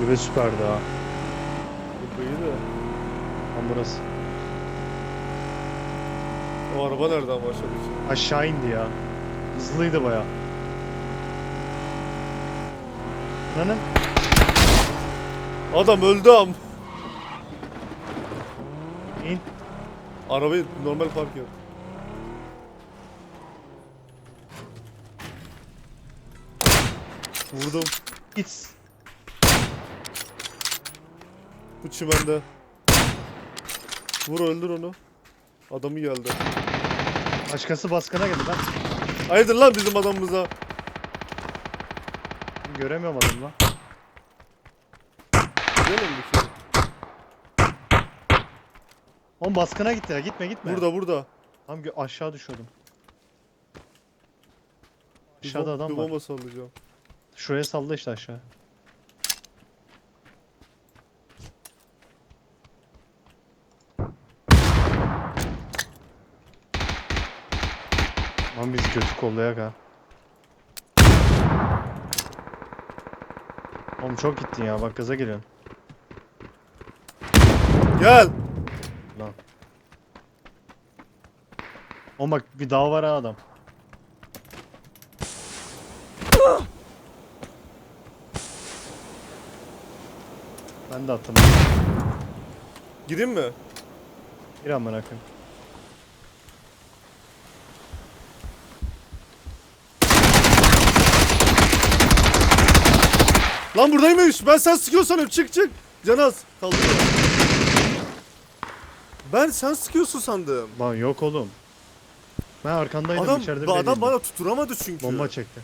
Kulübe süperdi ha. Bu iyi de. Tam burası. O araba nereden başladı ki? Aşağı indi ya. Hızlıydı baya. Ananı. Adam öldü am. İn. Arabayı normal park yap. Vurdum. Git. Bu çimende. Vur öldür onu. Adamı geldi. Başkası baskına geldi ben. Hayırdır lan bizim adamımıza? Göremiyorum adamı lan. Gidelim bir şey. Oğlum baskına gitti ya gitme gitme. Burada burada. Tam gö- aşağı düşüyordum. Bir Aşağıda bom- adam bir var. bomba sallayacağım. Şuraya salla işte aşağı. Lan biz götü kollayak ha. Oğlum çok gittin ya bak gaza geliyorsun. Gel. Lan. Oğlum bak bir dağ var ha adam. Ben de attım. Gireyim mi? Bir amına koyayım. Lan buradaymış. Ben sen sıkıyor sanıyorum. Çık çık. Canaz. Kaldı. Ben sen sıkıyorsun sandım. Lan yok oğlum. Ben arkandaydım Adam, içeride bu adam bana tuturamadı çünkü. Bomba çekti.